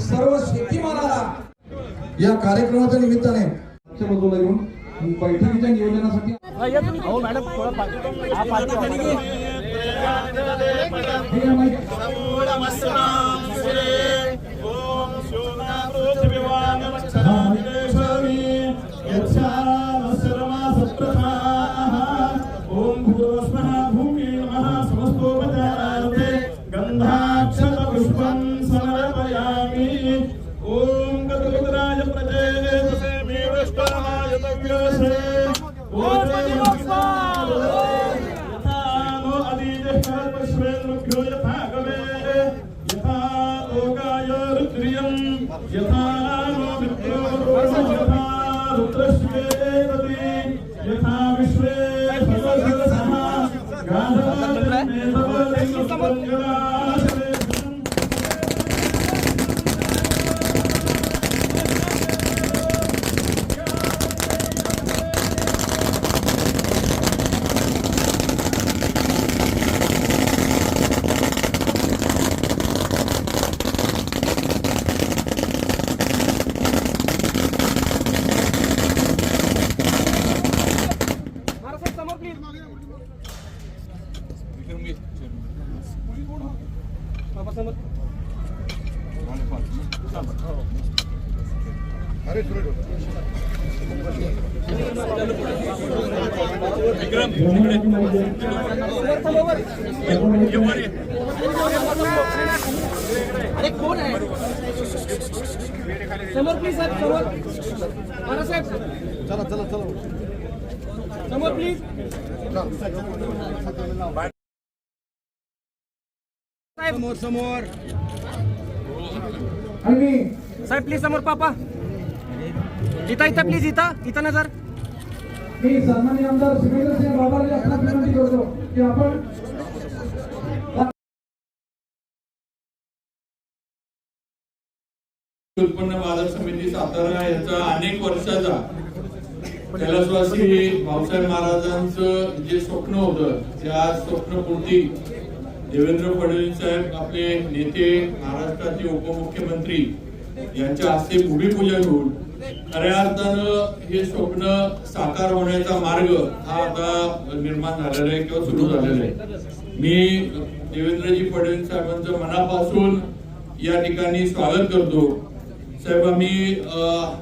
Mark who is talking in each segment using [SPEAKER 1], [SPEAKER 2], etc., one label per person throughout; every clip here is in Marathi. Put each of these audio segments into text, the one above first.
[SPEAKER 1] सर्व शेतीमालाला. या कार्यक्रमाच्या निमित्ताने बाजूला येऊन बैठकीच्या नियोजनासाठी हे.
[SPEAKER 2] अदीजश्वश्वेन्द्रभ्यो यथा गवे यथा लोकाय रुद्रियं यथा नो मित्रो यथा रुद्रश्वे
[SPEAKER 3] अरे कोण आहे समोर प्लीज साहेब समोर बाळासाहेब चला चला चला समोर प्लीज समोर समोर. साहेब प्लीज समोर पापा. इथं इथं प्लीज इथं इथं नजर.
[SPEAKER 1] मी सन्मान्य आमदार सुरेंद्र सिंह बाबाला विनंती करतो की आपण
[SPEAKER 2] उत्पन्न बाजार समिती सातारा याचा अनेक वर्षाचा कैलासवासी भाऊसाहेब महाराजांचं जे स्वप्न होतं त्या स्वप्नपूर्ती देवेंद्र फडणवीस साहेब आपले नेते महाराष्ट्राचे उपमुख्यमंत्री यांच्या हस्ते भूमिपूजन होऊन खऱ्या अर्थानं हे स्वप्न साकार होण्याचा मार्ग हा आता निर्माण झालेला आहे किंवा सुरू झालेला आहे. मी देवेंद्रजी फडणवीस साहेबांचं मनापासून या ठिकाणी स्वागत करतो. साहेब आम्ही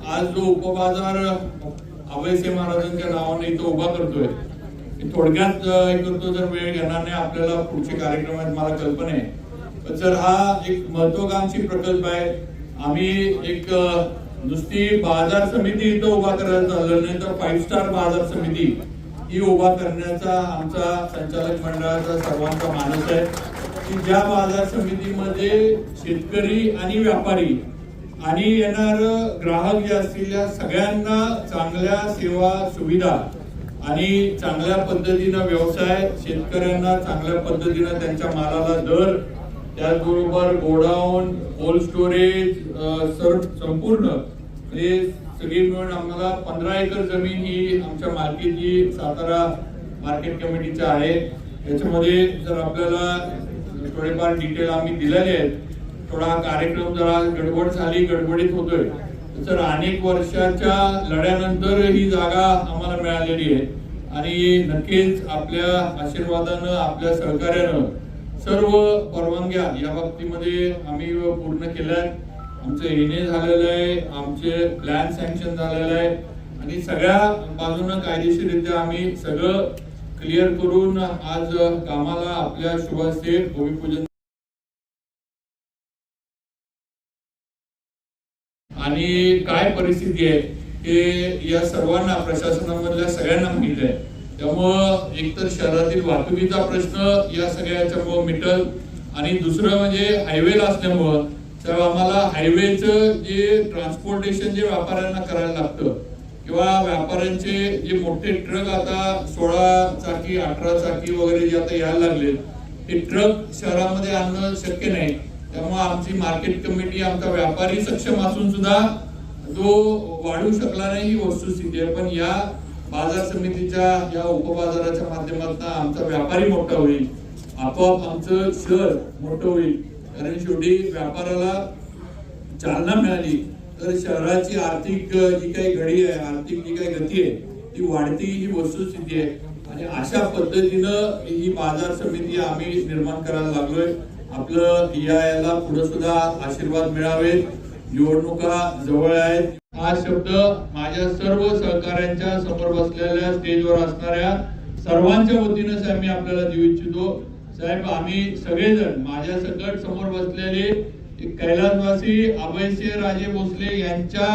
[SPEAKER 2] आज जो उपबाजार अभयसे महाराजांच्या नावाने इथं उभा करतोय मी थोडक्यात हे करतो जर वेळ घेणार नाही आपल्याला पुढचे कार्यक्रम आहेत मला कल्पना आहे. पण जर हा एक महत्वाकांक्षी प्रकल्प आहे. आम्ही एक नुसती बाजार समिती इथं उभा करायला चाललं नाही तर फाईव्ह स्टार बाजार समिती ही उभा करण्याचा आमचा संचालक मंडळाचा सर्वांचा मानस आहे की ज्या बाजार समितीमध्ये शेतकरी आणि व्यापारी आणि येणार ग्राहक जे असतील सगळ्यांना चांगल्या सेवा सुविधा आणि चांगल्या पद्धतीनं व्यवसाय शेतकऱ्यांना चांगल्या पद्धतीनं त्यांच्या मालाला दर त्याचबरोबर गोडाऊन कोल्ड स्टोरेज सर्व संपूर्ण. म्हणजे सगळी मिळून आम्हाला पंधरा एकर जमीन ही आमच्या मार्केटची सातारा मार्केट कमिटीचा आहे. याच्यामध्ये जर आपल्याला थोडेफार डिटेल आम्ही दिलेले आहेत थोडा कार्यक्रम जरा गडबड झाली गडबडीत होतोय. तर अनेक वर्षाच्या लढ्यानंतर ही जागा आम्हाला मिळालेली आहे. आणि नक्कीच आपल्या आशीर्वादानं आपल्या सहकार्यानं सर्व परवानग्या या बाबतीमध्ये आम्ही पूर्ण केल्या आमचं येणे झालेलं आहे आमचे प्लॅन सँक्शन झालेलं आहे. आणि सगळ्या बाजूनं कायदेशीररित्या आम्ही सगळं क्लिअर करून आज कामाला आपल्या शुभास्ते भूमिपूजन आणि काय परिस्थिती आहे हे या सर्वांना प्रशासनामधल्या सगळ्यांना माहीत आहे. त्यामुळं एकतर शहरातील वाहतुकीचा प्रश्न या सगळ्याच्यामुळं मिटल आणि दुसरं म्हणजे हायवेला असल्यामुळं तर आम्हाला हायवेचं जे ट्रान्सपोर्टेशन जे व्यापाऱ्यांना करायला लागतं किंवा व्यापाऱ्यांचे जे मोठे ट्रक आता सोळा चाकी अठरा चाकी वगैरे जे आता यायला लागले ते ट्रक शहरामध्ये आणणं शक्य नाही. त्यामुळे आमची मार्केट कमिटी आमचा व्यापारी सक्षम असून सुद्धा तो वाढू शकला नाही ही वस्तुस्थिती आहे पण या बाजार समितीच्या या उपबाजाराच्या माध्यमातून आमचा व्यापारी मोठा होईल. आपोआप आमचं शहर मोठं होईल. कारण शेवटी व्यापाराला चालना मिळाली तर शहराची आर्थिक जी काही घडी आहे आर्थिक जी काही गती आहे ती वाढती ही वस्तुस्थिती आहे आणि अशा पद्धतीनं ही बाजार समिती आम्ही निर्माण करायला लागलोय. आपलं याला पुढे सुद्धा आशीर्वाद मिळावेत निवडणुका जवळ आहेत. हा शब्द माझ्या सर्व सहकाऱ्यांच्या समोर बसलेल्या स्टेजवर असणाऱ्या सर्वांच्या वतीनं साहेब मी आपल्याला देऊ इच्छितो. साहेब आम्ही सगळेजण माझ्या सकट समोर बसलेले कैलासवासी अभयसिंह राजे भोसले यांच्या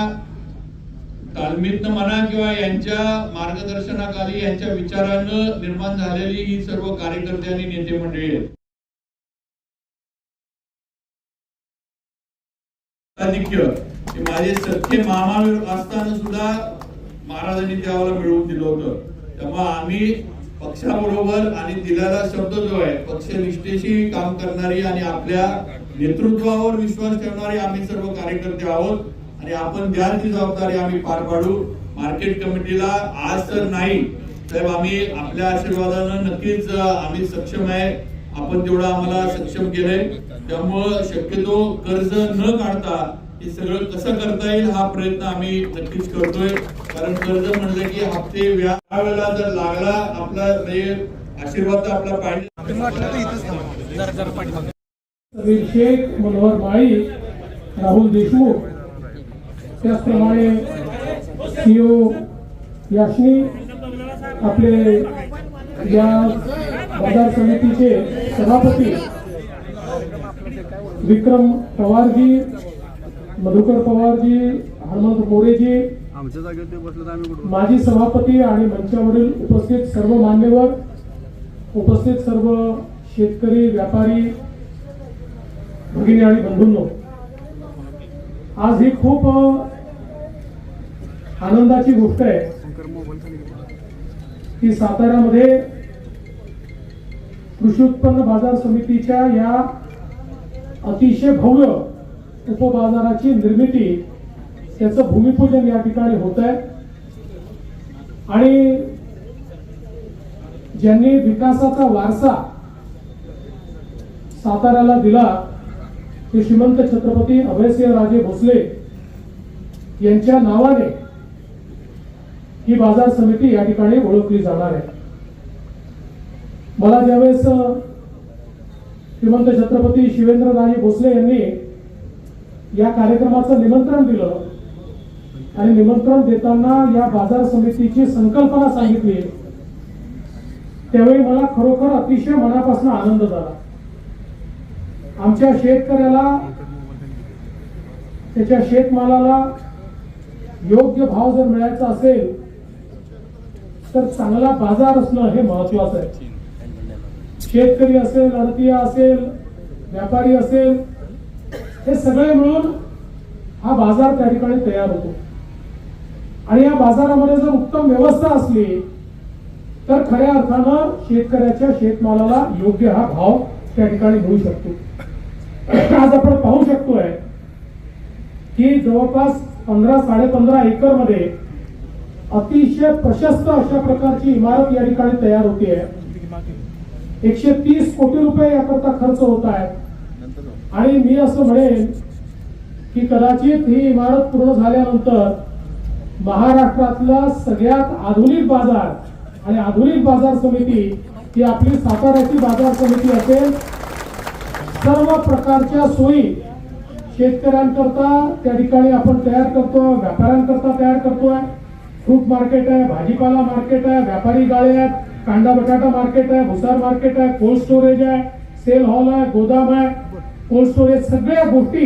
[SPEAKER 2] तालमीतनं म्हणा किंवा यांच्या मार्गदर्शनाखाली यांच्या विचारानं निर्माण झालेली ही सर्व कार्यकर्ते आणि नेते मंडळी आहेत. हे माझे सख्खे मामा असताना सुद्धा महाराजांनी त्यावर मिळवून दिलं होतं. त्यामुळे आम्ही पक्षाबरोबर आणि दिलेला शब्द जो आहे पक्षनिष्ठेशी काम करणारी आणि आपल्या नेतृत्वावर विश्वास ठेवणारे आम्ही सर्व कार्यकर्ते आहोत. आणि आपण द्याल ती जबाबदारी आम्ही पार पाडू मार्केट कमिटीला आज तर नाही साहेब आम्ही आपल्या आशीर्वादानं नक्कीच आम्ही सक्षम आहे. आपण तेवढं आम्हाला सक्षम केलंय. त्यामुळं शक्यतो कर्ज न काढता हे सगळं कसं करता येईल हा प्रयत्न आम्ही नक्कीच करतोय. कारण कर्ज म्हणलं की हप्ते व्याज त्यावेळेला जर लागला आपला म्हणजे आशीर्वाद तर आपला पाहिजे.
[SPEAKER 4] शेख मनोहर माळी राहुल देशमुख त्याचप्रमाणे सीओ याशनी आपले या बाजार समितीचे सभापती विक्रम पवारजी मधुकर पवारजी हनुमंत मोरेजी माजी सभापती आणि मंचावरील उपस्थित सर्व मान्यवर उपस्थित सर्व शेतकरी व्यापारी भगिनी आणि बंधूंनो आज ही खूप आनंदाची गोष्ट आहे. की साताऱ्यामध्ये कृषी उत्पन्न बाजार समितीच्या या अतिशय भव्य उपबाजाराची निर्मिती त्याचं भूमिपूजन या ठिकाणी होत आहे. आणि ज्यांनी विकासाचा वारसा साताऱ्याला दिला ते श्रीमंत छत्रपती अभयसिंह राजे भोसले यांच्या नावाने ही बाजार समिती या ठिकाणी ओळखली जाणार आहे. मला ज्यावेळेस श्रीमंत छत्रपती शिवेंद्रराजे भोसले यांनी या कार्यक्रमाचं निमंत्रण दिलं आणि निमंत्रण देताना या बाजार समितीची संकल्पना सांगितली त्यावेळी मला खरोखर अतिशय मनापासून आनंद झाला. आमच्या शेतकऱ्याला त्याच्या शेतमालाला योग्य भाव जर मिळायचा असेल तर चांगला बाजार असणं हे महत्वाचं आहे. शेतकरी असेल अडतीय असेल व्यापारी असेल हे सगळे मिळून हा बाजार त्या ठिकाणी तयार होतो. आणि या बाजारामध्ये जर उत्तम व्यवस्था असली तर खऱ्या अर्थानं शेतकऱ्याच्या शेतमालाला योग्य हा भाव त्या ठिकाणी मिळू शकतो. आज आपण पाहू शकतोय की जवळपास पंधरा साडेपंधरा एकरमध्ये अतिशय प्रशस्त अशा प्रकारची इमारत या ठिकाणी तयार होती आहे एकशे तीस कोटी रुपये याकरता खर्च होत आहे आणि मी असं म्हणेन की कदाचित ही इमारत पूर्ण झाल्यानंतर महाराष्ट्रातला सगळ्यात आधुनिक बाजार आणि आधुनिक बाजार समिती ही आपली साताऱ्याची बाजार समिती असेल. सर्व प्रकारच्या सोयी शेतकऱ्यांकरता त्या ठिकाणी आपण तयार करतो व्यापाऱ्यांकरता तयार करतोय. फ्रूट मार्केट आहे भाजीपाला मार्केट आहे व्यापारी गाळे आहेत. कांदा बटाटा मार्केट आहे भुसार मार्केट आहे कोल्ड स्टोरेज आहे सेल हॉल आहे गोदाम आहे कोल्ड स्टोरेज सगळ्या गोष्टी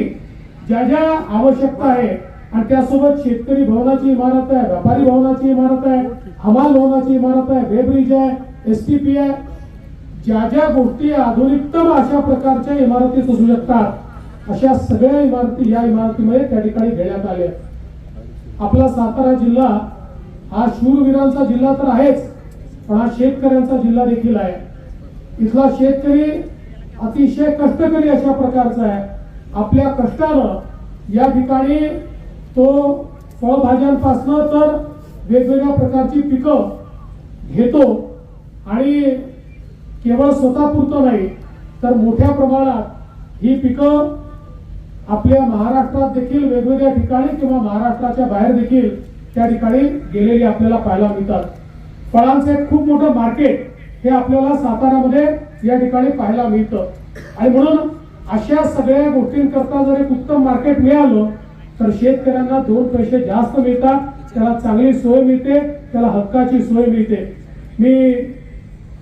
[SPEAKER 4] ज्या ज्या आवश्यकता आहे. आणि त्यासोबत शेतकरी भवनाची इमारत आहे व्यापारी भवनाची इमारत आहे हमाल भवनाची इमारत आहे वेब्रिज आहे एस टी पी आहे. ज्या ज्या गोष्टी आधुनिकतम अशा प्रकारच्या इमारती असू शकतात अशा सगळ्या इमारती या इमारतीमध्ये त्या ठिकाणी घेण्यात आल्या. आपला सातारा जिल्हा हा शूरवीरांचा जिल्हा तर आहेच. पण हा शेतकऱ्यांचा जिल्हा देखील आहे. इथला शेतकरी अतिशय कष्टकरी अशा प्रकारचा आहे. आपल्या कष्टानं या ठिकाणी तो फळभाज्यांपासनं तर वेगवेगळ्या प्रकारची पिकं घेतो आणि केवळ स्वतःपुरतं नाही तर मोठ्या प्रमाणात ही पिकं आपल्या महाराष्ट्रात देखील वेगवेगळ्या ठिकाणी किंवा महाराष्ट्राच्या बाहेर देखील त्या ठिकाणी गेलेली आपल्याला पाहायला मिळतात. फळांचं एक खूप मोठं मार्केट हे आपल्याला साताऱ्यामध्ये या ठिकाणी पाहायला मिळतं. आणि म्हणून अशा सगळ्या गोष्टींकरता जर एक उत्तम मार्केट मिळालं तर शेतकऱ्यांना दोन पैसे जास्त मिळतात त्याला चांगली सोय मिळते त्याला हक्काची सोय मिळते. मी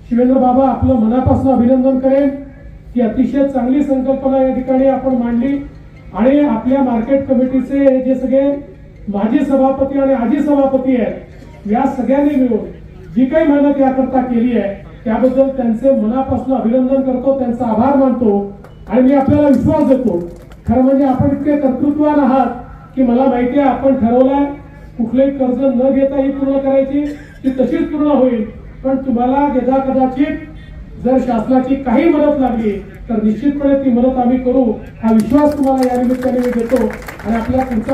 [SPEAKER 4] शिवेंद्र बाबा आपलं मनापासून अभिनंदन करेन की अतिशय चांगली संकल्पना या ठिकाणी आपण मांडली. आणि आपल्या मार्केट कमिटीचे जे सगळे माजी सभापती आणि आजी सभापती आहेत या सगळ्यांनी मिळून जी काही मेहनत याकरता केली आहे त्याबद्दल त्यांचे मनापासून अभिनंदन करतो त्यांचा आभार मानतो आणि मी आपल्याला विश्वास देतो. खरं म्हणजे आपण इतके कर्तृत्वान आहात की मला माहिती आहे आपण ठरवलंय कुठलंही कर्ज न घेता ही पूर्ण करायची ती तशीच पूर्ण होईल. पण तुम्हाला यदा कदाचित जर शासनाची काही मदत लागली तर निश्चितपणे ती मदत आम्ही करू. हा विश्वास तुम्हाला या निमित्ताने मी देतो आणि आपल्या पुढच्या